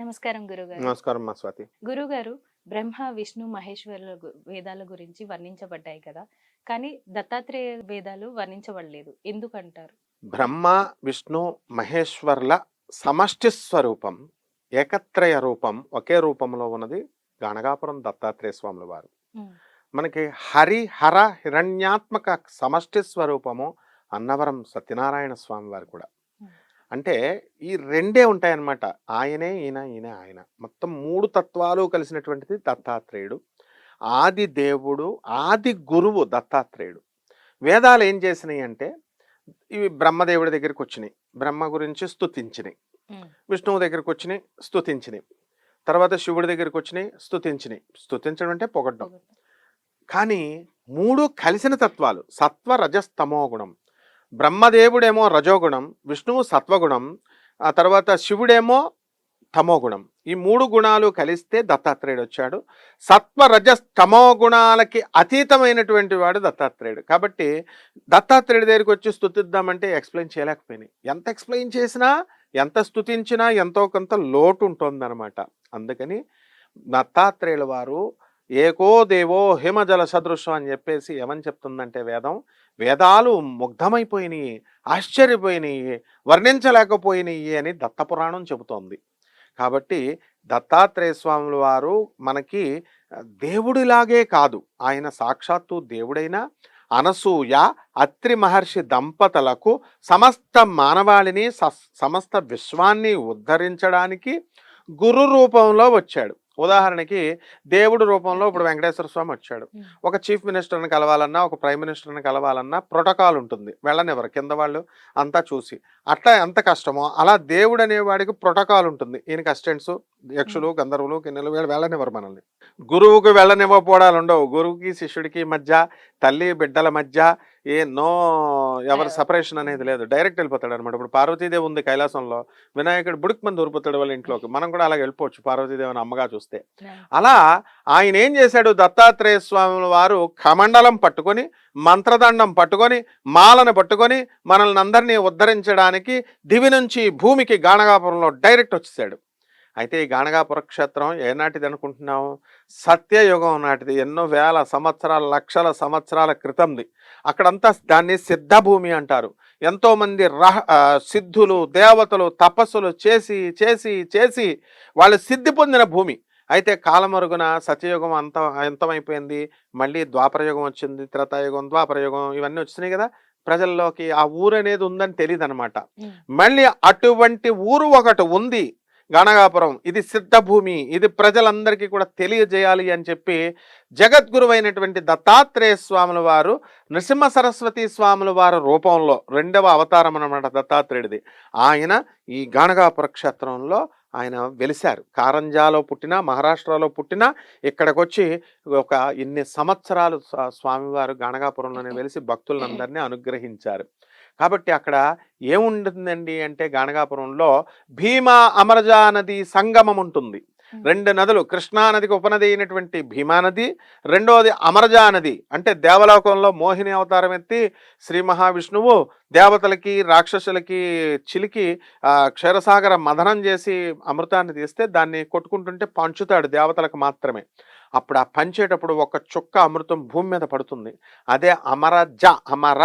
నమస్కారం గురుగారు. నమస్కారం మా స్వాతి. గురుగారు బ్రహ్మ విష్ణు మహేశ్వరుల వేదాల గురించి వర్ణించబడ్డాయి కదా. కానీ దత్తాత్రేయ వేదాలు వర్ణించబడలేదు. ఎందుకంటారు? బ్రహ్మ విష్ణు మహేశ్వర్ల సమష్టి స్వరూపం ఏకత్రయ రూపం ఒకే రూపంలో ఉన్నది గణగాపురం దత్తాత్రేయ స్వాముల వారు. మనకి హరి హర హిరణ్యాత్మక సమష్టి స్వరూపము అన్నవరం సత్యనారాయణ స్వామి వారు కూడా. అంటే ఈ రెండే ఉంటాయన్నమాట. ఆయనే ఈయన ఈయన ఆయన. మొత్తం మూడు తత్వాలు కలిసినటువంటిది దత్తాత్రేయుడు. ఆది దేవుడు ఆది గురువు దత్తాత్రేయుడు. వేదాలు ఏం చేసినాయి అంటే ఇవి బ్రహ్మదేవుడి దగ్గరికి వచ్చినాయి బ్రహ్మ గురించి స్తుతించినాయి. ఉమ్, విష్ణువు దగ్గరికి వచ్చినాయి స్తుతించినాయి. తర్వాత శివుడి దగ్గరికి వచ్చినాయి స్తుతించినాయి. స్తుతించడం అంటే పొగడ్డం. పొగడ్డం. కానీ మూడు కలిసిన తత్వాలు సత్వ రజస్తమో గుణం. బ్రహ్మదేవుడేమో రజోగుణం విష్ణువు సత్వగుణం ఆ తర్వాత శివుడేమో తమోగుణం. ఈ మూడు గుణాలు కలిస్తే దత్తాత్రేయుడు వచ్చాడు. సత్వ తమో గుణాలకి అతీతమైనటువంటి వాడు దత్తాత్రేయుడు. కాబట్టి దత్తాత్రేయుడి దగ్గరికి వచ్చి స్థుతిద్దామంటే ఎక్స్ప్లెయిన్ చేయలేకపోయినాయి. ఎంత ఎక్స్ప్లెయిన్ చేసినా ఎంత స్థుతించినా ఎంతో కొంత లోటు ఉంటుందన్నమాట. అందుకని దత్తాత్రేయుల వారు ఏకో దేవో హిమజల సదృశం అని చెప్పేసి ఏమని చెప్తుందంటే వేదం వేదాలు ముగ్ధమైపోయినాయి ఆశ్చర్యపోయినాయి వర్ణించలేకపోయినాయి అని దత్తపురాణం చెబుతోంది. కాబట్టి దత్తాత్రేయ స్వాముల వారు మనకి దేవుడిలాగే కాదు. ఆయన సాక్షాత్తు దేవుడైన అనసూయ అత్రి మహర్షి దంపతులకు సమస్త మానవాళిని స- సమస్త విశ్వాన్ని ఉద్ధరించడానికి గురు రూపంలో వచ్చాడు. ఉదాహరణకి దేవుడు రూపంలో ఇప్పుడు వెంకటేశ్వర స్వామి వచ్చాడు. ఉమ్, ఒక చీఫ్ మినిస్టర్ని కలవాలన్నా ఒక ప్రైమ్ మినిస్టర్ని కలవాలన్నా ప్రోటోకాల్ ఉంటుంది. వెళ్ళనివ్వరు. కింద వాళ్ళు అంతా చూసి. అట్లా ఎంత కష్టమో అలా దేవుడు అనేవాడికి ప్రోటోకాల్ ఉంటుంది. ఈయనకి అసిస్టెంట్స్ యక్షులు గంధర్వులు కిన్నెలు వీళ్ళు వెళ్ళనివ్వరు మనల్ని. గురువుకు వెళ్ళనివ్వకపోవడాలు ఉండవు గురువుకి శిష్యుడికి మధ్య తల్లి బిడ్డల మధ్య ఏ నో ఎవరి సపరేషన్ అనేది లేదు. డైరెక్ట్ వెళ్ళిపోతాడు అనమాట ఇప్పుడు పార్వతీదేవి ఉంది కైలాసంలో. వినాయకుడు బుడికి మంది ఊరిపోతాడు వాళ్ళ ఇంట్లోకి. మనం కూడా అలా వెళ్ళిపోవచ్చు పార్వతీదేవిని అమ్మగా చూస్తే. అలా ఆయన ఏం చేశాడు? దత్తాత్రేయ స్వాముల వారు కమండలం పట్టుకొని మంత్రదండం పట్టుకొని మాలను పట్టుకొని మనల్ని అందరినీ ఉద్ధరించడానికి దివి నుంచి భూమికి గాణగాపురంలో డైరెక్ట్ వచ్చేసాడు. అయితే ఈ గాణగాపుర క్షేత్రం ఏనాటిది అనుకుంటున్నాము సత్యయుగం నాటిది ఎన్నో వేల సంవత్సరాల లక్షల సంవత్సరాల క్రితంది. అక్కడంతా దాన్ని సిద్ధభూమి అంటారు. ఎంతో మంది రహ సిద్ధులు దేవతలు తపస్సులు చేసి చేసి చేసి వాళ్ళు సిద్ధి పొందిన భూమి. అయితే కాలమరుగున సత్యయుగం అంత అంతమైపోయింది. మళ్ళీ ద్వాపరయుగం వచ్చింది త్రేతాయుగం ద్వాపరయుగం ఇవన్నీ వచ్చినాయి కదా. ప్రజల్లోకి ఆ ఊరు అనేది ఉందని తెలియదు అనమాట మళ్ళీ అటువంటి ఊరు ఒకటి ఉంది. గణగాపురం ఇది సిద్ధభూమి. ఇది ప్రజలందరికీ కూడా తెలియజేయాలి అని చెప్పి జగద్గురువైనటువంటి దత్తాత్రేయ స్వాముల వారు నృసింహ సరస్వతి స్వాముల వారి రూపంలో రెండవ అవతారం అన్నమాట దత్తాత్రేయుడిది. ఆయన ఈ గాణగాపుర క్షేత్రంలో ఆయన వెలిశారు. కారంజాలో పుట్టిన మహారాష్ట్రలో పుట్టిన ఇక్కడికి వచ్చి ఒక ఇన్ని సంవత్సరాలు స్వా- స్వామివారు గాణగాపురంలోనే వెలిసి భక్తులందరినీ అనుగ్రహించారు. కాబట్టి అక్కడ ఏముంటుందండి అంటే గాణగాపురంలో భీమా అమరజా నది సంగమం ఉంటుంది రెండు నదులు కృష్ణానదికి ఉపనది అయినటువంటి భీమా నది రెండవది అమరజా నది. అంటే దేవలోకంలో మోహిని అవతారం ఎత్తి శ్రీ మహావిష్ణువు దేవతలకి రాక్షసులకి చిలికి క్షీరసాగర మదనం చేసి అమృతాన్ని తీస్తే దాన్ని కొట్టుకుంటుంటే పంచుతాడు దేవతలకు మాత్రమే. అప్పుడు ఆ పంచేటప్పుడు ఒక చుక్క అమృతం భూమి మీద పడుతుంది. అదే అమర జ అమర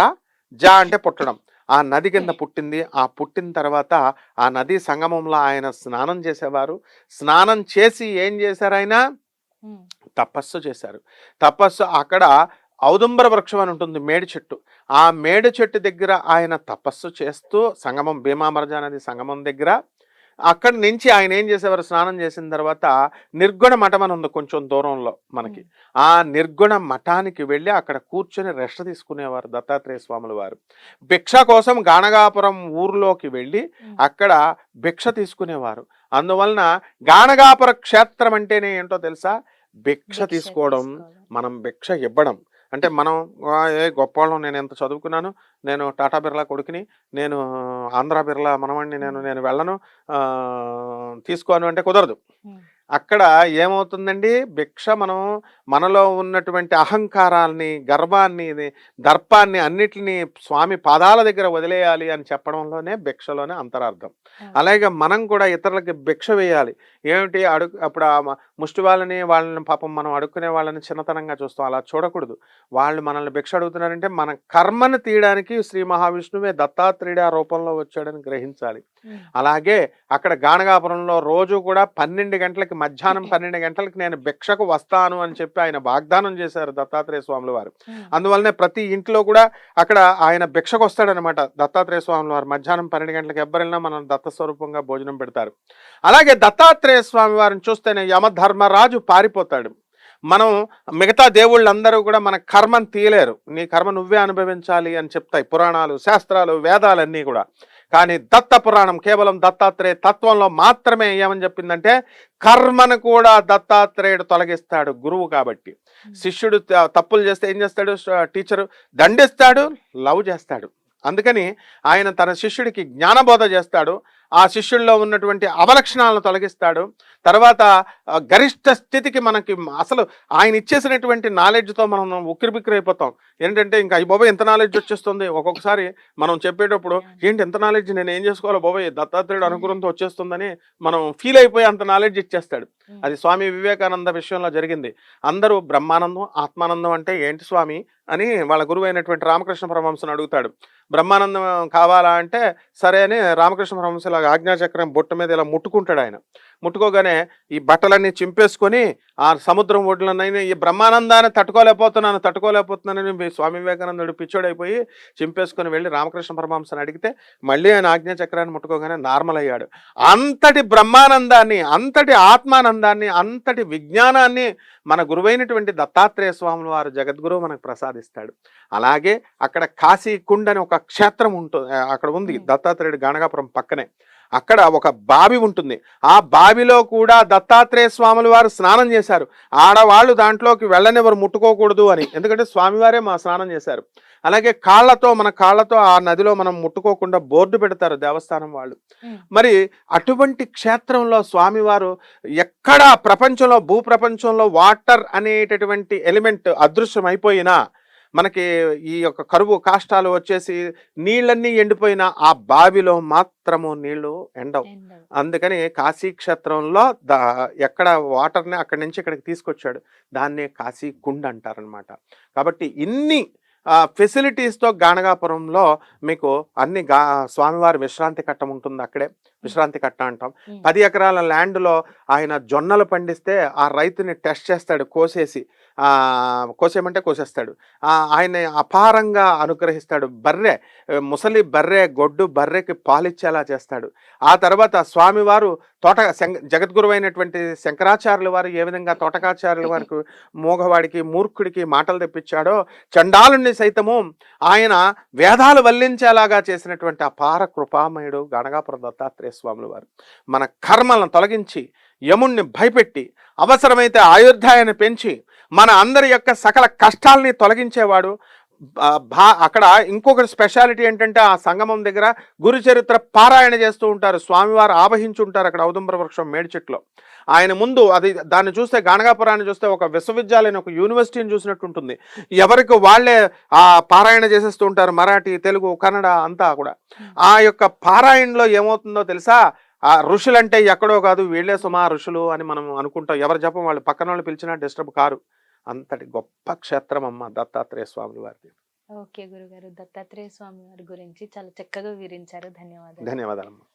జ అంటే పుట్టడం. ఆ నది కింద పుట్టింది. ఆ పుట్టిన తర్వాత ఆ నది సంగమంలో ఆయన స్నానం చేసేవారు. స్నానం చేసి ఏం చేశారు ఆయన తపస్సు చేశారు. తపస్సు అక్కడ ఔదుంబర వృక్షం అని ఉంటుంది మేడి చెట్టు. ఆ మేడి చెట్టు దగ్గర ఆయన తపస్సు చేస్తూ సంగమం భీమామరజా నది సంగమం దగ్గర అక్కడి నుంచి ఆయన ఏం చేసేవారు? స్నానం చేసిన తర్వాత నిర్గుణ మఠం అని ఉంది కొంచెం దూరంలో మనకి. ఆ నిర్గుణ మఠానికి వెళ్ళి అక్కడ కూర్చొని రెస్ట్ తీసుకునేవారు దత్తాత్రేయ స్వాముల వారు. భిక్ష కోసం గాణగాపురం ఊర్లోకి వెళ్ళి అక్కడ భిక్ష తీసుకునేవారు. అందువలన గాణగాపుర క్షేత్రం అంటేనే ఏంటో తెలుసా? భిక్ష తీసుకోవడం. మనం భిక్ష ఇవ్వడం. అంటే మనం "ఆ, ఏ గొప్పవాళ్ళం నేను ఎంత చదువుకున్నాను నేను టాటా బిర్లా కొడుకుని నేను ఆంధ్ర బిర్లా మనవాడిని నేను నేను వెళ్ళను ఆ, తీసుకోను అంటే కుదరదు. అక్కడ ఏమవుతుందండి? భిక్ష మనం మనలో ఉన్నటువంటి అహంకారాల్ని గర్వాన్ని దర్పాన్ని అన్నిటిని స్వామి పాదాల దగ్గర వదిలేయాలి అని చెప్పడంలోనే భిక్షలోనే అంతరార్థం. అలాగే మనం కూడా ఇతరులకి భిక్ష వేయాలి. ఏమిటి? అడుగు అప్పుడు ఆ ముష్టి వాళ్ళని వాళ్ళని పాపం మనం అడుక్కునే వాళ్ళని చిన్నతనంగా చూస్తాం. అలా చూడకూడదు. వాళ్ళు మనల్ని భిక్ష అడుగుతున్నారంటే మన కర్మను తీయడానికి శ్రీ మహావిష్ణువే దత్తాత్రేయుడు రూపంలో వచ్చాడని గ్రహించాలి. అలాగే అక్కడ గానగాపురంలో రోజు కూడా పన్నెండు గంటలకి మధ్యాహ్నం పన్నెండు గంటలకి నేను భిక్షకు వస్తాను అని చెప్పి ఆయన వాగ్దానం చేశారు దత్తాత్రేయ స్వాముల వారు. అందువల్లనే ప్రతి ఇంట్లో కూడా అక్కడ ఆయన భిక్షకు వస్తాడనమాట దత్తాత్రేయ స్వాముల వారు. మధ్యాహ్నం పన్నెండు గంటలకు ఎవ్వరైనా మనం దత్త స్వరూపంగా భోజనం పెడతారు. అలాగే దత్తాత్రేయ స్వామి వారిని చూస్తేనే యమధర్మరాజు పారిపోతాడు. మనం మిగతా దేవుళ్ళందరూ కూడా మన కర్మను తీయలేరు. నీ కర్మ నువ్వే అనుభవించాలి అని చెప్తాయి పురాణాలు శాస్త్రాలు వేదాలన్నీ కూడా. కానీ దత్త పురాణం కేవలం దత్తాత్రేయ తత్వంలో మాత్రమే ఏమని చెప్పిందంటే కర్మను కూడా దత్తాత్రేయుడు తొలగిస్తాడు గురువు కాబట్టి. శిష్యుడు త- తప్పులు చేస్తే ఏం చేస్తాడు? టీచరు దండిస్తాడు లవ్ చేస్తాడు. అందుకని ఆయన తన శిష్యుడికి జ్ఞానబోధ చేస్తాడు ఆ శిష్యుల్లో ఉన్నటువంటి అవలక్షణాలను తొలగిస్తాడు. తర్వాత గరిష్ట స్థితికి మనకి అసలు ఆయన ఇచ్చేసినటువంటి నాలెడ్జ్తో మనం ఉక్కిరిబిక్కిరి అయిపోతాం. ఏంటంటే ఇంకా ఈ బాబాయ్ ఎంత నాలెడ్జ్ వచ్చేస్తుంది. ఒక్కొక్కసారి మనం చెప్పేటప్పుడు ఏంటి ఎంత నాలెడ్జ్ నేను ఏం చేసుకోవాలో బాబాయ్? దత్తాత్రేయుడు అనుగ్రహంతో వచ్చేస్తుందని మనం ఫీల్ అయిపోయి అంత నాలెడ్జ్ ఇచ్చేస్తాడు. అది స్వామి వివేకానంద విషయంలో జరిగింది. అందరూ బ్రహ్మానందం ఆత్మానందం అంటే ఏంటి స్వామి అని వాళ్ళ గురువు అయినటువంటి రామకృష్ణ పరమహంసను అడుగుతాడు. బ్రహ్మానందం కావాలా? అంటే సరే అని రామకృష్ణ పరమహంస ఇలా ఆజ్ఞాచక్రం బొట్టు మీద ఇలా ముట్టుకుంటాడు ఆయన. ముట్టుకోగానే ఈ బట్టలన్నీ చింపేసుకొని ఆ సముద్రం ఒడ్లనైనా ఈ బ్రహ్మానందాన్ని తట్టుకోలేకపోతున్నాను తట్టుకోలేకపోతున్నానని మీ స్వామి వివేకానందుడు పిచ్చోడైపోయి చింపేసుకొని వెళ్ళి రామకృష్ణ పరమహంసని అడిగితే మళ్ళీ ఆయన ఆజ్ఞాచక్రాన్ని ముట్టుకోగానే నార్మల్ అయ్యాడు. అంతటి బ్రహ్మానందాన్ని అంతటి ఆత్మానందాన్ని అంతటి విజ్ఞానాన్ని మన గురువైనటువంటి దత్తాత్రేయ స్వాముల వారు జగద్గురువు మనకు ప్రసాదిస్తాడు. అలాగే అక్కడ కాశీ కుండ్ అని ఒక క్షేత్రం ఉంటుంది అక్కడ ఉంది. దత్తాత్రేయుడు గానగాపురం పక్కనే. అక్కడ ఒక బావి ఉంటుంది. ఆ బావిలో కూడా దత్తాత్రేయ స్వాముల వారు స్నానం చేశారు. ఆడవాళ్ళు దాంట్లోకి వెళ్ళనివ్వరు ముట్టుకోకూడదు అని. ఎందుకంటే స్వామివారే మా స్నానం చేశారు. అలాగే కాళ్ళతో మన కాళ్ళతో ఆ నదిలో మనం ముట్టుకోకుండా బోర్డు పెడతారు దేవస్థానం వాళ్ళు. మరి అటువంటి క్షేత్రంలో స్వామివారు ఎక్కడా ప్రపంచంలో భూప్రపంచంలో వాటర్ అనేటటువంటి ఎలిమెంట్ అదృశ్యం అయిపోయినా మనకి ఈ యొక్క కరువు కాష్టాలు వచ్చేసి నీళ్ళన్నీ ఎండిపోయిన ఆ బావిలో మాత్రము నీళ్ళు ఎండవు. ఎండ్. అందుకని కాశీ క్షేత్రంలో దా ఎక్కడ వాటర్ని అక్కడి నుంచి ఇక్కడికి తీసుకొచ్చాడు. దాన్నే కాశీ కుండ్ అంటారనమాట కాబట్టి ఇన్ని ఫెసిలిటీస్తో గానగాపురంలో మీకు అన్ని గా స్వామివారి విశ్రాంతి కట్టం ఉంటుంది అక్కడే. విశ్రాంతి కట్ట అంటాం. పది ఎకరాల ల్యాండ్లో ఆయన జొన్నలు పండిస్తే ఆ రైతుని టెస్ట్ చేస్తాడు కోసేసి. కోసేయమంటే కోసేస్తాడు. ఆయన అపారంగా అనుగ్రహిస్తాడు. బర్రె ముసలి బర్రె గొడ్డు బర్రెకి పాలిచ్చేలా చేస్తాడు. ఆ తర్వాత స్వామివారు తోట జగద్గురు అయినటువంటి శంకరాచార్యుల వారు ఏ విధంగా తోటకాచార్యుల వారికి మూగవాడికి మూర్ఖుడికి మాటలు తెప్పించాడో చండాలుణ్ణి సైతము ఆయన వేదాలు వల్లించేలాగా చేసినటువంటి అపార కృపామయుడు గణగాపుర దత్తాత్రేయ స్వాముల వారు. మన కర్మలను తొలగించి యముణ్ణి భయపెట్టి అవసరమైతే ఆయుర్ధాయాన్ని పెంచి మన అందరి యొక్క సకల కష్టాల్ని తొలగించేవాడు. భా అక్కడ ఇంకొకటి స్పెషాలిటీ ఏంటంటే ఆ సంగమం దగ్గర గురు చరిత్ర పారాయణ చేస్తూ ఉంటారు. స్వామివారు ఆవహించి ఉంటారు అక్కడ ఔదుంబర వృక్షం మేడి చెట్లో. ఆయన ముందు అది దాన్ని చూస్తే గానగాపురాన్ని చూస్తే ఒక విశ్వవిద్యాలయం ఒక యూనివర్సిటీని చూసినట్టు ఉంటుంది ఎవరికి వాళ్ళే ఆ పారాయణ చేసేస్తూ ఉంటారు మరాఠీ తెలుగు కన్నడ అంతా కూడా. ఆ యొక్క పారాయణలో ఏమవుతుందో తెలుసా? ఆ ఋషులంటే ఎక్కడో కాదు వీళ్ళే సుమా ఋషులు అని మనం అనుకుంటాం. ఎవరి జపం వాళ్ళు పక్కన వాళ్ళు పిలిచినా డిస్టర్బ్ కారు. అంతటి గొప్ప క్షేత్రం అమ్మ దత్తాత్రేయ స్వాముల వారిది. ఓకే గురుగారు. దత్తాత్రేయ స్వామి వారి గురించి చాలా చక్కగా వివరించారు. ధన్యవాదాలు. ధన్యవాదాలమ్మా.